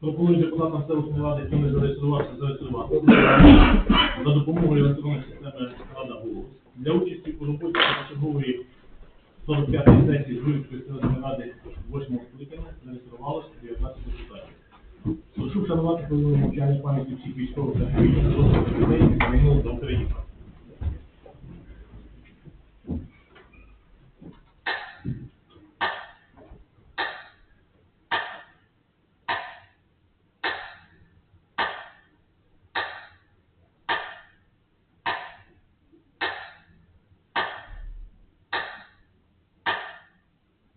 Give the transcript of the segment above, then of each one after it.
Пропоную депутатам селищної ради, які не зареєструвався, зареєструвати. За допомогою електронної системи Рада Голос. Для участі у роботі чергової 45-ї сесії Жуївської селищної ради 8 скликання зареєструвалося 19 депутатів. Прошу вшанувати хвилину мовчання пам'яті всіх військових та людей, які загинули за Україну.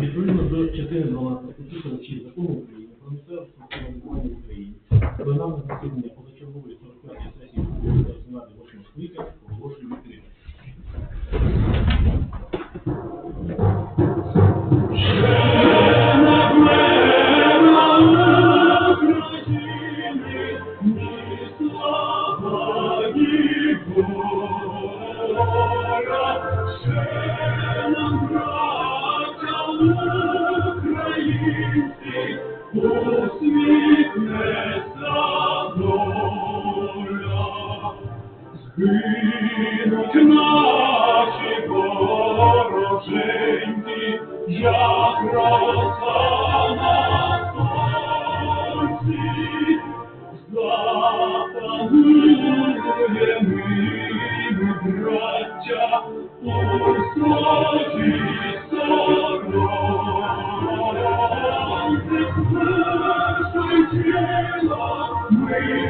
Відповідно до частини 12 46 закону України про місцеве самоврядування в Україні, пленарне засідання позачергової 45-ї сесії Верховної Ради 8 скликання Згинуть наші вороженьки, як роса на сонці, запанує ми, браття, у слові соромних наших тіла ми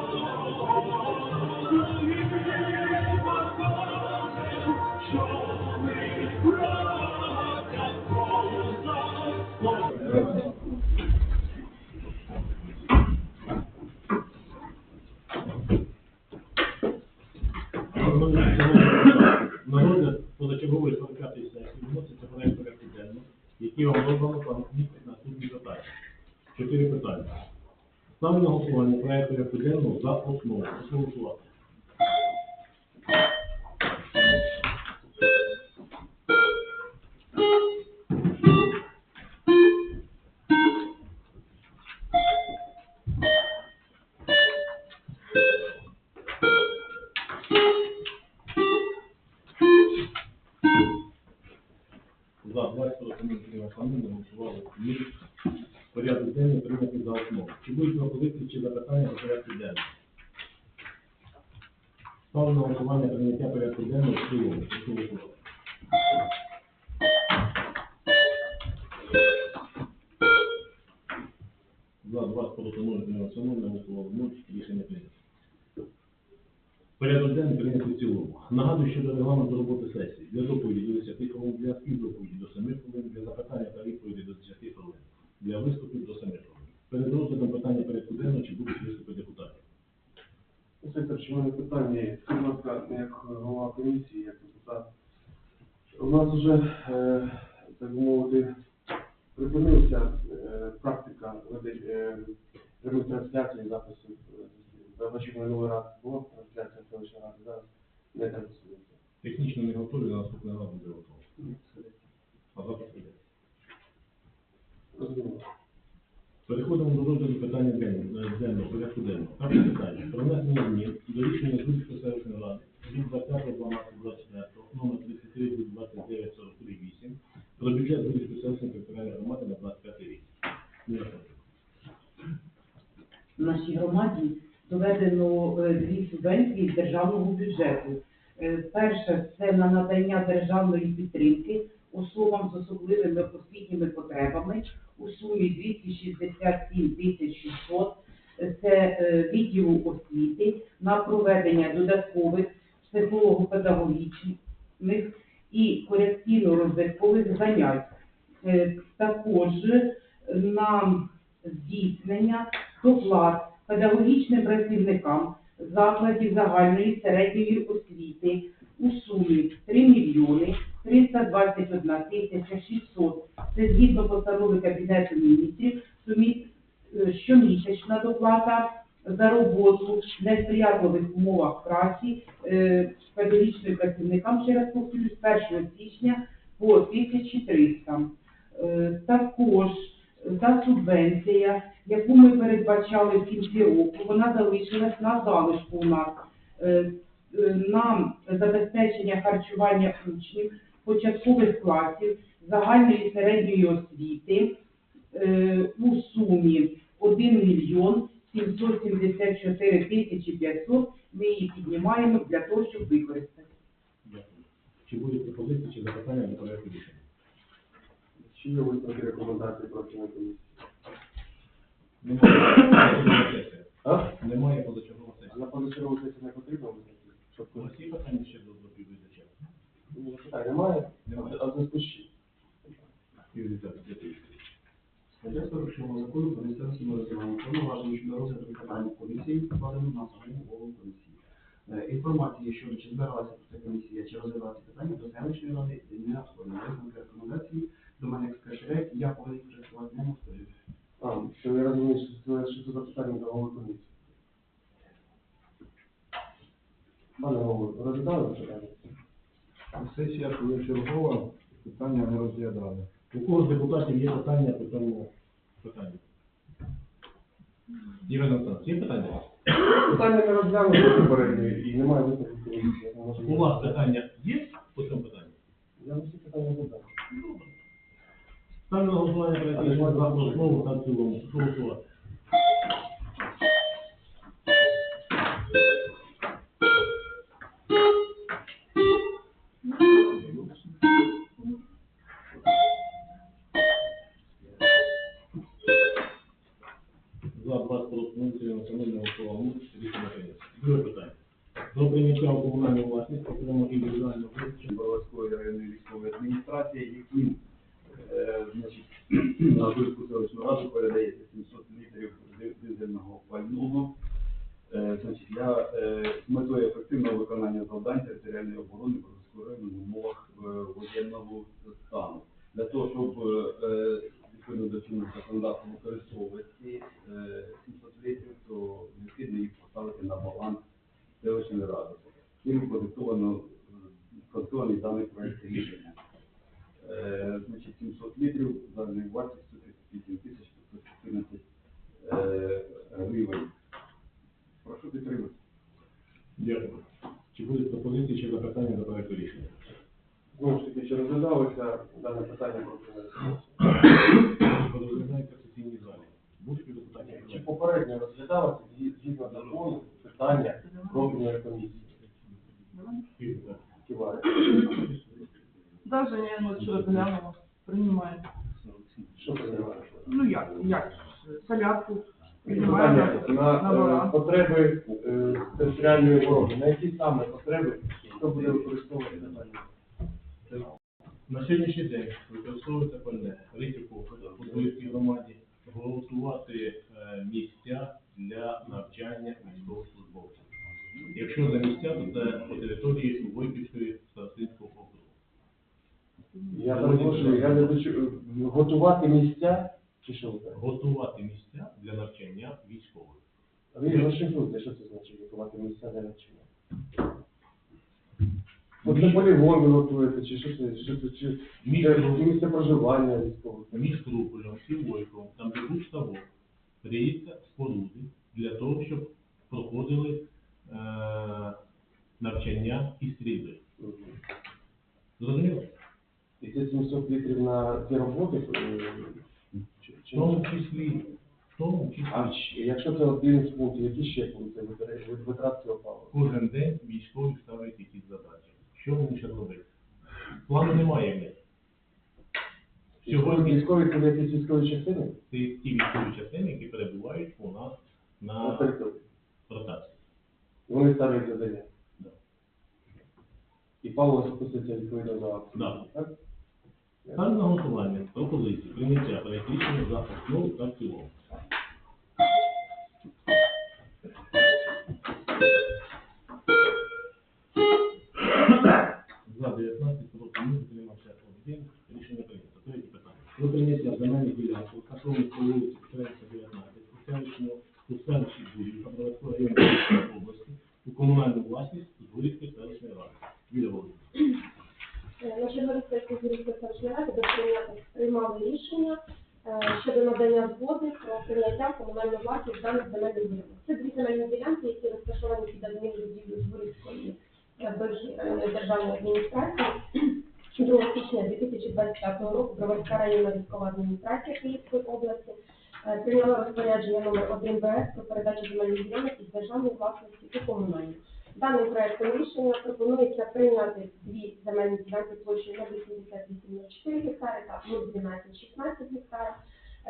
на голосування проект порядку денного за основу. Прошу голосувати. За Чи будуть пропозиції чи запитання до порядку денного? Ставлю на голосування прийняття порядку денного в цілому. За 20 проти 0, не голосували, не голосували 0, рішення прийнято. Порядок денний прийнятий в цілому. Нагадую щодо регламенту роботи сесії. Для доповіді до 10 хвилин, для співдоповіді до 7 хвилин, для запитання та відповіді до 10 хвилин, для виступів до 7 хвилин. Порядку денного, чи будуть виступи депутатів. Чи в мене питання будь ласка, як голова комісії, як депутат, нас вже, е, так би мовити, припинилася е, практика е, прямих трансляцій записів. Бачимо, минулий раз була трансляція селищної ради, зараз не судити. Технічно не готові, на наступний раз буде готово. А завтра прийде. Розуміло. Переходимо до розгляду питання денного, денного порядку денного. Перше питання. Про внесення змін до рішення Зубівської селищної ради від 20.12.24, номер 33 від 29.43.8 про бюджет Зубівської селищної територіальної громади на 25 рік. В нашій громаді доведено е, дві субвенції з державного бюджету. Е, Перша це на надання державної підтримки особам з особливими освітніми потребами у сумі 267 тисяч 600. Е, Це е, відділу освіти на проведення додаткових психолого-педагогічних і корекційно-розвиткових занять. Е, Також на здійснення доплат педагогічним працівникам закладів загальної середньої освіти у сумі 3 мільйони 321 тисяча 600. Це згідно постанови Кабінету міністрів е, щомісячна доплата за роботу в несприятливих умовах праці е, педагогічним працівникам, ще раз повторюсь, з 1 січня по 1300. Е, Також та субвенція, яку ми передбачали в кінці року, вона залишилась на залишку у нас Е, е, на забезпечення харчування учнів початкових класів загальної середньої освіти е, у сумі 1 мільйон 774 тисячі 500. Ми її піднімаємо для того, щоб використати. Дякую. Чи будуть пропозиції чи запитання до порядку рішення? Чи є висновки рекомендації профільної комісії? Немає позачергова сесія. А? Немає позачергова сесія. На позачергову сесію не потрібно висновки? Щоб є питання ще до? Запитань немає? Немає. А зв'язку з чим? Стаття 47 закону про місцеве самоврядування повноваження щодо розгляду питань комісії, покладено на самому голову комісії. Е, Інформації щодо чи збиралася ця комісія, чи розглядалася питання до селищної ради не. Висновки рекомендації до мене як секретаря, я повинен користувати не можу. А, що я розумію, що це, що це запитання до голови комісії. Пане голово, розглядали це питання? Сесія позачергова, питання не розглядали. У кого з депутатів є питання по цьому питанню? Ігор є питання? Питання не розглянули попередньо і немає висновку комісії. У вас питання є по цьому питанню? Я на всі питання задав. Ставлю на голосування рішення за основу та в цілому. Голосувати. Стану. Для того, щоб е, відповідно до чинного законодавства використовувати ці е, 700 літрів, то необхідно їх поставити на баланс селищної ради. Цим продиктований даний проект рішення. Е, значить, 700 літрів загальною вартістю 38 тисяч 514 е, гривень. Прошу підтримати. Дякую. Чи будуть пропозиції чи запитання до проекту рішення? Знову ж таки, чи розглядалося дане питання комісії? Розглядається в залі. Ли запитання? Чи попередньо розглядалося згі- згідно закону питання профільної комісії? Киває. Даже не ну, що розглянуло, приймаємо. Що це Ну як, як? Солярку Питання на на е, потреби е, територіальної оборони. На які саме потреби хто буде використовувати питання? На сьогоднішній день використовується пальне Ритівковка у Двоївській громаді голосувати е, місця для навчання військовослужбовців. Якщо за місця, то це по території Войківської старостинського округу. перепрошую, я не дочу... Готувати місця, чи що готувати місця для навчання військових. А ви розшифруйте, що це значить готувати місця для навчання? На полігон ви готуєте, чи що це, що це, чи чи місце проживання військових? Між Крупулем і Войком, там де був ставок, риються споруди для того, щоб проходили е, навчання і стрільби. Зрозуміло? І це 700 літрів на ті роботи? е, чи- В чи- тому числі, в тому числі А якщо це один з пунктів, які ще пункти витра- витрат цього палива? кожен день військові ставлять якісь задачі. Що вони ще робити? Плану немає в них. Сьогодні Військові якісь військові частини це ті військові частини, які перебувають у нас на території. ротації. Вони ставлять завдання. Да. І паливо записується відповідно до акції. Да. Так? Ставлю на голосування пропозиції прийняття проект за основу та в цілому. 61. Рішення прийнято. Третє питання. Про прийняття земельних ділянок, Кашової вулиці 419, у селищному у селищі Гурівка, Братського району області, у комунальну власність Гурівської селищної ради. Віля Володимирівна. Е, Наша Городська Гурівська селищна рада приймала рішення е, щодо надання згоди про прийняття комунальної власність даних земельних ділянок. Це дві земельні ділянки, які розташовані під адміністрацією Гурівської е, державної адміністрації. 2 січня 2025 року Броварська районна військова адміністрація Київської області е, прийняла розпорядження номер 1 БС про передачу земельних ділянок із державної власності у комунальну. Даним проектом рішення пропонується прийняти дві земельні ділянки площею на 88,04 гектари та 0,12,16 гектара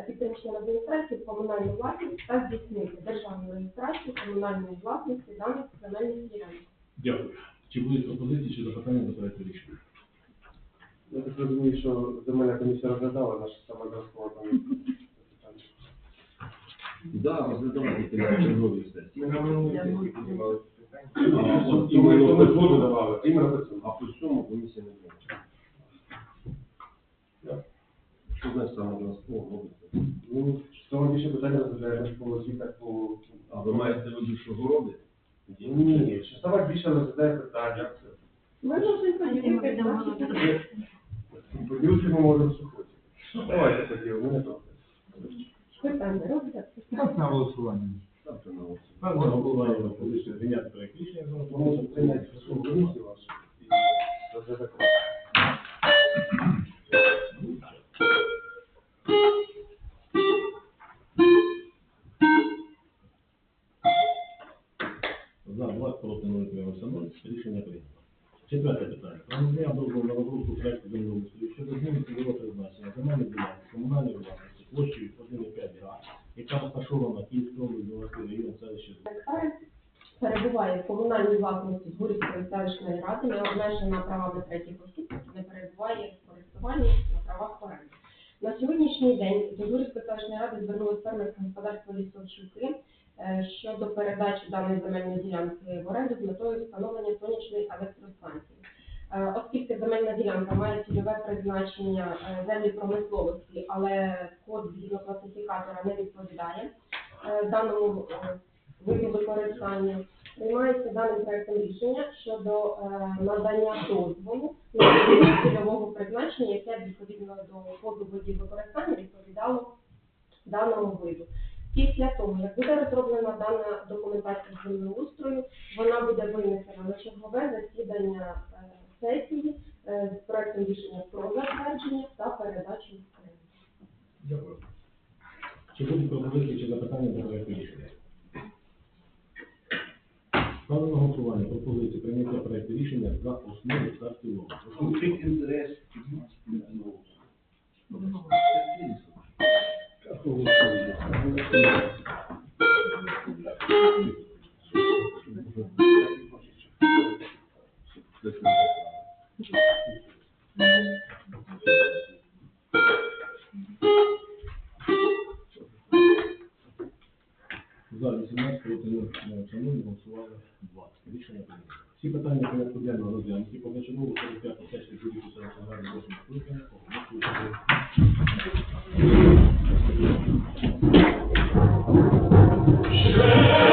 під приміщенням адміністрації комунальну власність та здійснити державну реєстрацію комунальної власності даних земельних ділянок. Дякую. Чи будуть пропозиції чи запитання до проекту рішення? Я так розумію, що земельна комісія розглядала наше саме там питання. Да, розглядали тільки на черговій сесії. Ми на минулій сесії піднімали це А, от І ми іменно тому згоду давали, іменно по цьому. А по цьому комісія не знає. Що значить саме зразково робиться? Ну, саме більше питання розглядаємо ж по звітах по... А ви маєте в виду, що городи? Ні, що саме більше розглядає питання. Ми можемо поділити Поділити ми можемо сухоті. Давайте поділимо, мене добре. питання розгляд. на голосування. Ставте на голосування. Ставлю на голосування пропозицію прийняти проект рішення за Ми основу. можемо прийняти всю комісію вашу і розглядати. За 20 проти 0 утримався 0. Рішення прийнято. Четверте питання. Про надання дозволу на розробку проекту землеустрою щодо зміни цільового призначення земельної ділянки комунальної власності площею 1,5 га, яка розташована Київської області, Білоруський район, селище перебуває в комунальній власності Згурівської селищної ради, не обмежена правами третіх осіб, не перебуває в користуванні на правах оренди. На сьогоднішній день до Згурівської селищної ради звернулося фермерське господарство Лісовчуки щодо передачі даної земельної ділянки в оренду з метою встановлення сонячної електростанції. Е, Оскільки земельна ділянка має цільове призначення е, землі промисловості, але код згідно класифікатора не відповідає е, даному е, виду використання, приймається даним проектом рішення щодо е, надання дозволу на цільового призначення, яке відповідно до коду видів використання відповідало даному виду. Після того, як буде розроблена дана документація з землеустрою, вона буде винесена на чергове засідання е, сесії е, з проектом рішення про затвердження та передачу оренду. Дякую. Чи будуть пропозиції чи запитання до проекту рішення? Ставлю на голосування пропозицію прийняття проекту рішення за основу та в цілому. Конфлікт інтересів. За 18 проти 0 голосували 20. Рішення прийнято. Всі питання порядку денного розглянуті. Позачергову 45 сесію Журі селищної ради 8 скликання закритою. Ще